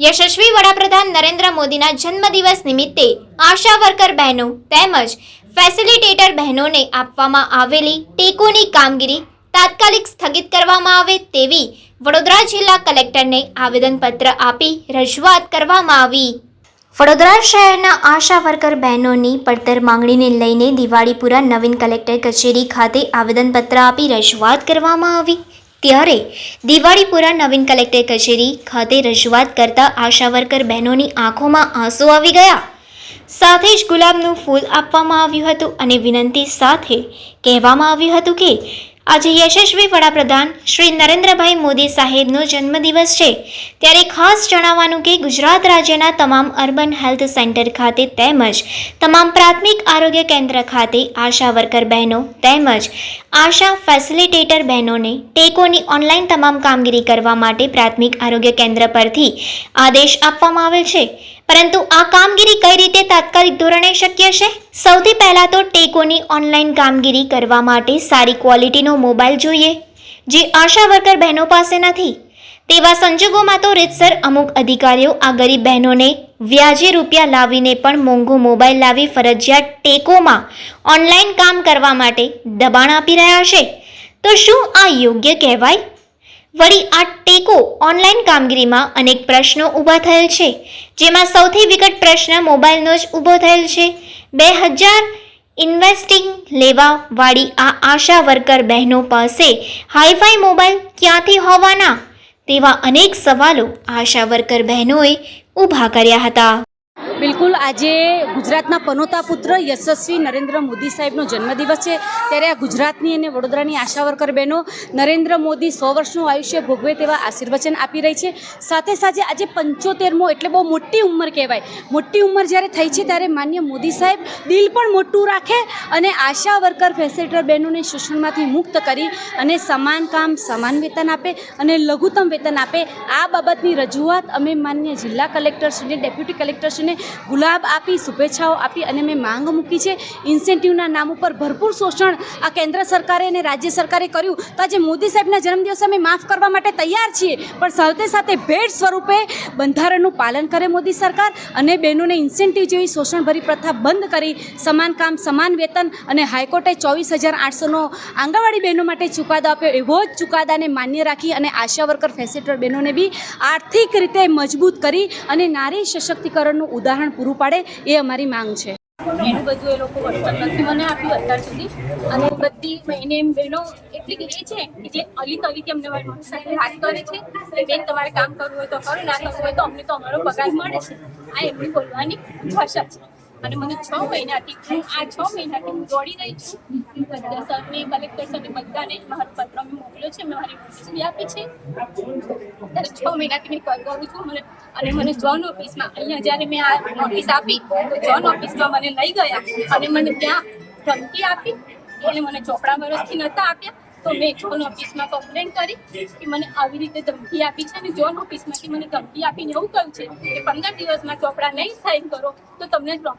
યશસ્વી વડાપ્રધાન નરેન્દ્ર મોદીના જન્મદિવસ નિમિત્તે આશા વર્કર બહેનો તેમજ ફેસિલિટેટર બહેનોને આપવામાં આવેલી ટેકોની કામગીરી તાત્કાલિક સ્થગિત કરવામાં આવે તેવી વડોદરા જિલ્લા કલેક્ટરને આવેદનપત્ર આપી રજૂઆત કરવામાં આવી. વડોદરા શહેરના આશા વર્કર બહેનોની પડતર માંગણીને લઈને દિવાળીપુરા નવીન કલેક્ટર કચેરી ખાતે આવેદનપત્ર આપી રજૂઆત કરવામાં આવી. ત્યારે દિવાળીપુરા નવીન કલેક્ટર કચેરી ખાતે રજૂઆત કરતા આશા વર્કર બહેનોની આંખોમાં આંસુ આવી ગયા. સાથે જ ગુલાબનું ફૂલ આપવામાં આવ્યું હતું અને વિનંતી સાથે કહેવામાં આવ્યું હતું કે આજે યશસ્વી વડાપ્રધાન શ્રી નરેન્દ્રભાઈ મોદી સાહેબનો જન્મદિવસ છે. ત્યારે ખાસ જણાવવાનું કે ગુજરાત રાજ્યના તમામ અર્બન હેલ્થ સેન્ટર ખાતે તેમજ તમામ પ્રાથમિક આરોગ્ય કેન્દ્ર ખાતે આશા વર્કર બહેનો તેમજ આશા ફેસિલિટેટર બહેનોને ટેકોની ઓનલાઈન તમામ કામગીરી કરવા માટે પ્રાથમિક આરોગ્ય કેન્દ્ર પરથી આદેશ આપવામાં આવેલ છે. પરંતુ આ કામગીરી કઈ રીતે તાત્કાલિક ધોરણે શક્ય છે? સૌથી પહેલાં તો ટેકોની ઓનલાઈન કામગીરી કરવા માટે સારી ક્વોલિટીનો મોબાઈલ જોઈએ, જે આશા વર્કર બહેનો પાસે નથી. તેવા સંજોગોમાં તો રીતસર અમુક અધિકારીઓ આ ગરીબ બહેનોને વ્યાજે રૂપિયા લાવીને પણ મોંઘો મોબાઈલ લાવી ફરજિયાત ટેકોમાં ઓનલાઈન કામ કરવા માટે દબાણ આપી રહ્યા છે. તો શું આ યોગ્ય કહેવાય? વળી આ ટેકો ઓનલાઈન કામગીરીમાં અનેક પ્રશ્નો ઊભા થયેલ છે, જેમાં સૌથી વિકટ પ્રશ્ન મોબાઈલનો જ ઊભો થયેલ છે. બે હજાર ઇન્વેસ્ટિંગ લેવા વાળી આ આશા વર્કર બહેનો પાસે હાઈફાઈ મોબાઈલ ક્યાંથી હોવાના તેવા અનેક સવાલો આશા વર્કર બહેનોએ ઊભા કર્યા હતા. બિલકુલ, આજે ગુજરાતના પનોતા પુત્ર યશસ્વી નરેન્દ્ર મોદી સાહેબનો જન્મદિવસ છે. ત્યારે આ ગુજરાતની અને વડોદરાની આશા વર્કર બહેનો નરેન્દ્ર મોદી સો વર્ષનું આયુષ્ય ભોગવે તેવા આશીર્વચન આપી રહી છે. સાથે સાથે આજે પંચોતેરમો એટલે બહુ મોટી ઉંમર કહેવાય. મોટી ઉંમર જ્યારે થઈ છે ત્યારે માન્ય મોદી સાહેબ દિલ પણ મોટું રાખે અને આશા વર્કર ફેસિલિટર બહેનોને શોષણમાંથી મુક્ત કરી અને સમાન કામ, સમાન વેતન આપે અને લઘુત્તમ વેતન આપે. આ બાબતની રજૂઆત અમે માન્ય જિલ્લા કલેક્ટરશ્રીને, ડેપ્યુટી કલેક્ટરશ્રીને ગુલાબ આપી, શુભેચ્છાઓ આપી અને મેં માંગ મૂકી છે. ઇન્સેન્ટિવના નામ ઉપર ભરપૂર શોષણ આ કેન્દ્ર સરકારે અને રાજ્ય સરકારે કર્યું. તો આજે મોદી સાહેબના જન્મદિવસે અમે માફ કરવા માટે તૈયાર છીએ. પણ સાથે સાથે ભેટ સ્વરૂપે બંધારણનું પાલન કરે મોદી સરકાર અને બહેનોને ઇન્સેન્ટિવ જેવી શોષણભરી પ્રથા બંધ કરી સમાન કામ, સમાન વેતન અને હાઈકોર્ટે ચોવીસ હજાર આઠસોનો આંગણવાડી બહેનો માટે ચુકાદો આપ્યો. એવો જ ચુકાદાને માન્ય રાખી અને આશા વર્કર ફેસિલેટર બહેનોને બી આર્થિક રીતે મજબૂત કરી અને નારી સશક્તિકરણનું ઉદાહરણ પૂરું પાડે એ અમારી માંગ છે. ઘણું બધું એ લોકો વળતર નથી મને આપ્યું અત્યાર સુધી. અને બધી મહિને એમ બહેનો, એટલી કે એ છે કે જે અલી તલી અમને સાથે વાત કરે છે કે બેન, તમારે કામ કરવું હોય તો કરો, ના કરવું હોય તો અમને તો અમારો પગાર મળે છે. આ એમની બોલવાની ભાષા છે. અને મને છ મહિનાથી હું આ છ મહિનાથી હું દોડી રહી છું. બધા સરને, કલેક્ટર સરને બધાને મારો પત્ર મેં મોકલ્યો છે. મેં મારી નોટિસ આપી છે. ત્યારે છ મહિનાથી મેં કર કરું છું. મને અને મને જોન ઓફિસમાં અહીંયા જ્યારે મેં આ નોટિસ આપી, તો જોન ઓફિસમાં મને લઈ ગયા અને મને ત્યાં ધમકી આપી. અને મને ચોપડા વર્ષથી નહોતા આપ્યા. તો મેં જોન ઓફિસમાં કમ્પ્લેન કરી કે મને આવી રીતે ધમકી આપી છે અને જોન ઓફિસમાંથી મને ધમકી આપીને એવું કહ્યું છે કે પંદર દિવસમાં ચોપડા નહીં સાઈન કરો, તો તમને નોકરી